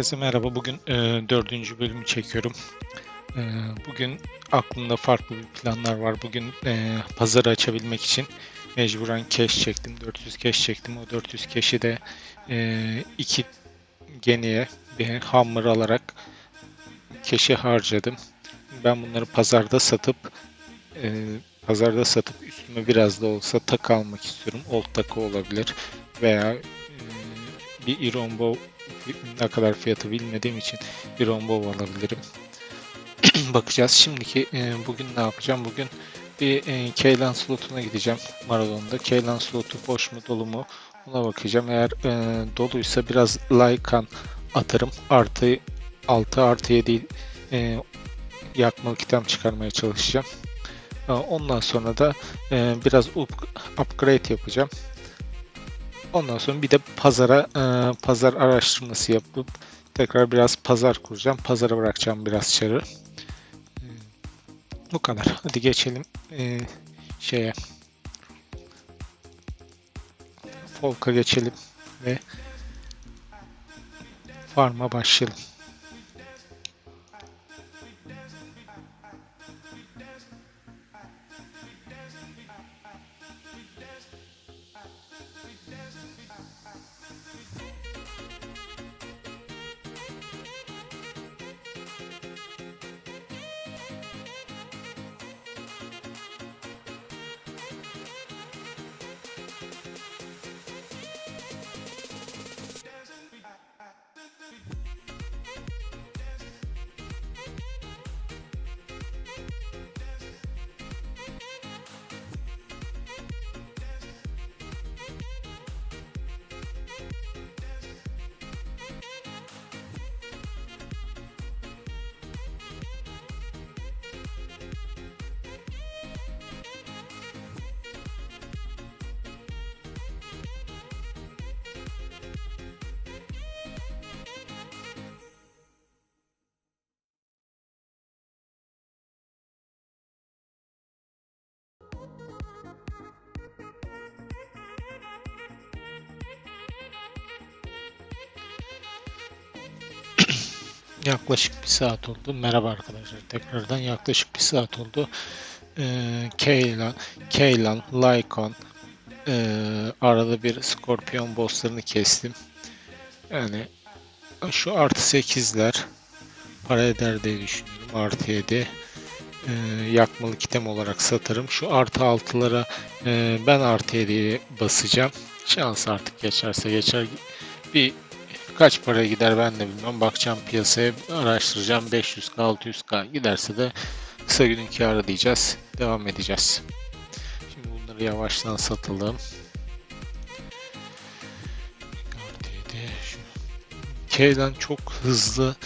Herkese merhaba. Bugün e, dördüncü bölümü çekiyorum. E, bugün aklımda farklı planlar var. Bugün e, pazarı açabilmek için mecburen cash çektim. 400 cash çektim. O 400 cash'i de e, iki geniye bir hammer alarak cash'i harcadım. Ben bunları pazarda satıp e, pazarda satıp üstüme biraz da olsa takı almak istiyorum. Old takı olabilir veya e, bir Iron Bow ne kadar fiyatı bilmediğim için bir Bow alabilirim. Bakacağız. Şimdiki e, bugün ne yapacağım? Bugün bir e, Keylan slotuna gideceğim Maradon'da. Keylan slotu boş mu dolu mu ona bakacağım. Eğer e, doluysa biraz Lycan atarım. Artı 6 artı 7 e, yakmalı kitam çıkarmaya çalışacağım. E, ondan sonra da e, biraz up, upgrade yapacağım. Ondan sonra bir de pazara e, pazar araştırması yapıp tekrar biraz pazar kuracağım. Pazara bırakacağım biraz çarı. Bu kadar. Hadi geçelim e, şeye. Folk'a geçelim ve farm'a başlayalım. Yaklaşık bir saat oldu. Merhaba arkadaşlar. Tekrardan yaklaşık bir saat oldu. Ee, Keylan, Keylan, Lycon ee, arada bir Scorpion bosslarını kestim. Yani şu artı 8'ler para eder diye düşünüyorum. Artı 7 ee, yakmalı kitem olarak satarım. Şu artı 6'lara e, ben artı 7'ye basacağım. Şans artık geçerse geçer. Bir Kaç para gider ben de bilmiyorum. Bakacağım piyasaya araştıracağım. 500k 600k giderse de kısa günün karı diyeceğiz. Devam edeceğiz. Şimdi bunları yavaştan satalım. K'den çok hızlı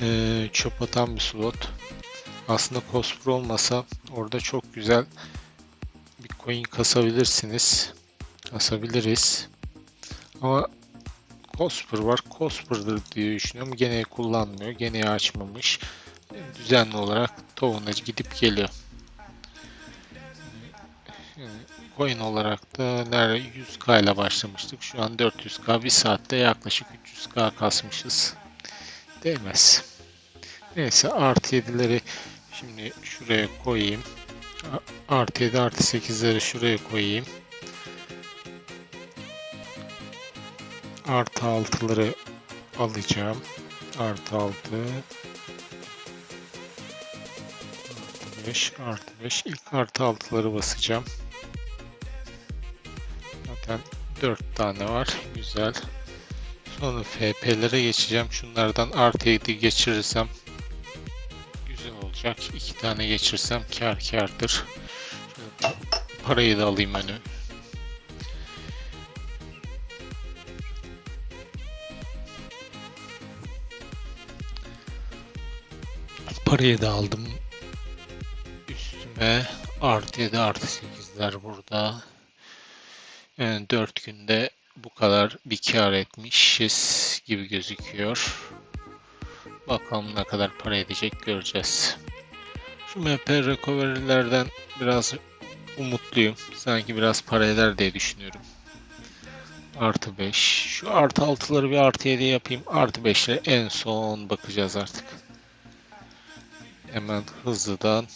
e, çöp atan bir slot. Aslında Cosper olmasa orada çok güzel bir coin kasabilirsiniz. Kasabiliriz. Ama Cosper var. Cosper'dır diye düşünüyorum. Gene kullanmıyor. Gene açmamış. Düzenli olarak tohumuna gidip geliyor. coin olarak da nerede 100k ile başlamıştık. Şu an 400k. Bir saatte yaklaşık 300k kasmışız. Değmez. Neyse artı 7'leri şimdi şuraya koyayım. Artı 7 artı 8'leri şuraya koyayım. Artı altıları alacağım. Artı altı. Artı beş. Artı beş. İlk artı altıları basacağım. Zaten dört tane var. Güzel. Sonra FP'lere geçeceğim. Şunlardan artı 7 geçirirsem güzel olacak. İki tane geçirsem kar kardır. Şöyle parayı da alayım önü. Parayı da aldım. Üstüme artı 7 artı 8'ler burada. Yani 4 günde bu kadar bir kar etmişiz gibi gözüküyor. Bakalım ne kadar para edecek göreceğiz. Şu MP recovery'lerden biraz umutluyum. Sanki biraz para eder diye düşünüyorum. Artı 5. Şu artı 6'ları bir artı 7 yapayım. Artı 5'lere en son bakacağız artık. Hemen hızlıdan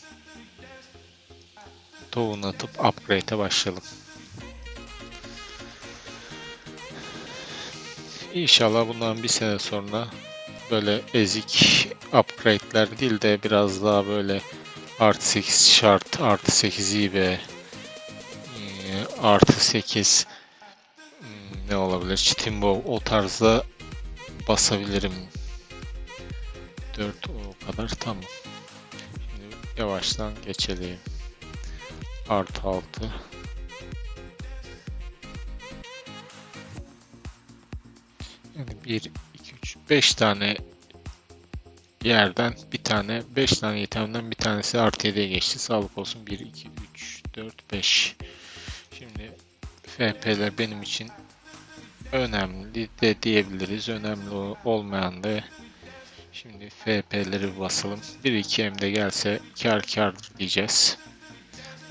tohum atıp upgrade'e başlayalım. İnşallah bundan bir sene sonra böyle ezik upgrade'ler değil de biraz daha böyle artı 8 şart, artı 8 iyi be, ee, artı 8 hmm, ne olabilir? Steambow o tarzda basabilirim. 4 o kadar tamam. Yavaştan geçelim. Artı 6 Yani 1, 2, 3, 5 tane yerden bir tane, 5 tane itemden bir tanesi artı 7'ye geçti. Sağlık olsun. 1, 2, 3, 4, 5. Şimdi FP'ler benim için önemli de diyebiliriz. Önemli olmayan da şimdi FP'leri basalım. 1-2 de gelse kar kar diyeceğiz.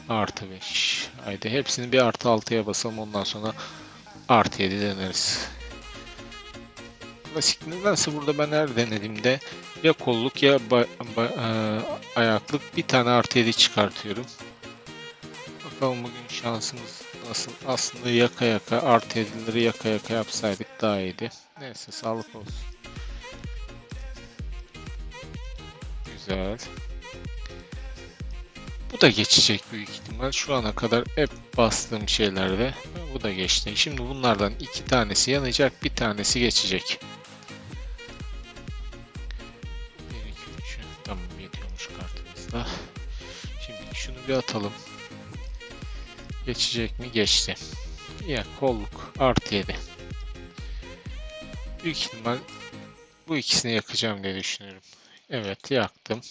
Artı 5. Haydi hepsini bir artı 6'ya basalım. Ondan sonra artı 7 deneriz klasik nedense burada ben her denediğimde ya kolluk ya e, ayaklık bir tane artı 7 çıkartıyorum. Bakalım bugün şansımız nasıl? Aslında yaka yaka artı 7'leri yaka yaka yapsaydık daha iyiydi. Neyse sağlık olsun. Güzel. Bu da geçecek büyük ihtimal. Şu ana kadar hep bastığım şeylerde bu da geçti. Şimdi bunlardan iki tanesi yanacak, bir tanesi geçecek. da. Şimdi şunu bir atalım. Geçecek mi? Geçti. Ya kolluk artı 7. Büyük ihtimal bu ikisini yakacağım diye düşünüyorum. Evet yaktım.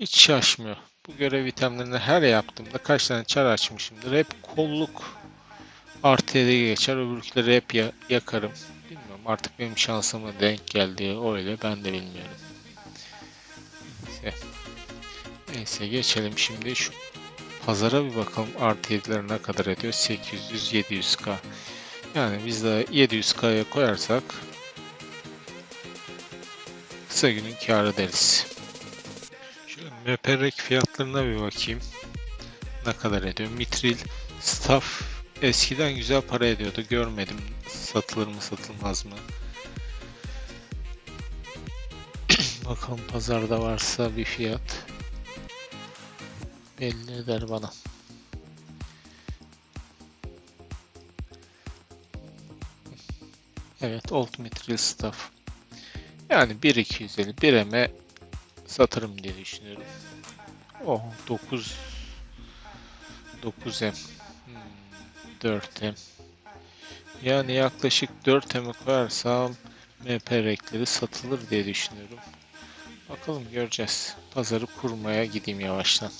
Hiç şaşmıyor. Bu görev itemlerini her yaptığımda kaç tane çar açmışımdır. Hep kolluk artı 7'ye geçer. Öbürküleri hep ya yakarım. Bilmiyorum artık benim şansıma denk geldi. Öyle ben de bilmiyorum. Neyse. Neyse geçelim şimdi şu pazara bir bakalım artı 7'ler ne kadar ediyor 800 700k yani biz de 700k'ya koyarsak kısa günün karı deriz. Şöyle meperek fiyatlarına bir bakayım. Ne kadar ediyor? Mitril staff eskiden güzel para ediyordu. Görmedim. Satılır mı satılmaz mı? Bakalım pazarda varsa bir fiyat. Belli eder bana. Evet, Old Material Stuff. Yani 1.250 1'eme satarım diye düşünüyorum. Oh 9 9M hmm, 4M yani yaklaşık 4M'e koyarsam MP renkleri satılır diye düşünüyorum. Bakalım göreceğiz. Pazarı kurmaya gideyim yavaştan.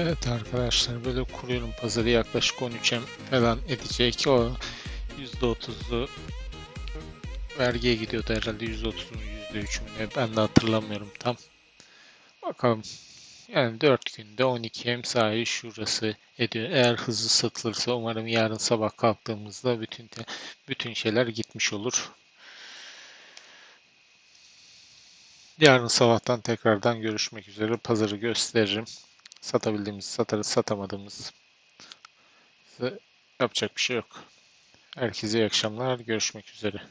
Evet arkadaşlar böyle kuruyorum pazarı yaklaşık 13'e falan edecek. O %30'u vergiye gidiyordu herhalde %30'un %3'ünü ben de hatırlamıyorum tam. Bakalım yani 4 günde 12 hem sahi şurası ediyor. Eğer hızlı satılırsa umarım yarın sabah kalktığımızda bütün bütün şeyler gitmiş olur. Yarın sabahtan tekrardan görüşmek üzere. Pazarı gösteririm. Satabildiğimiz satarız, satamadığımız yapacak bir şey yok. Herkese iyi akşamlar. Görüşmek üzere.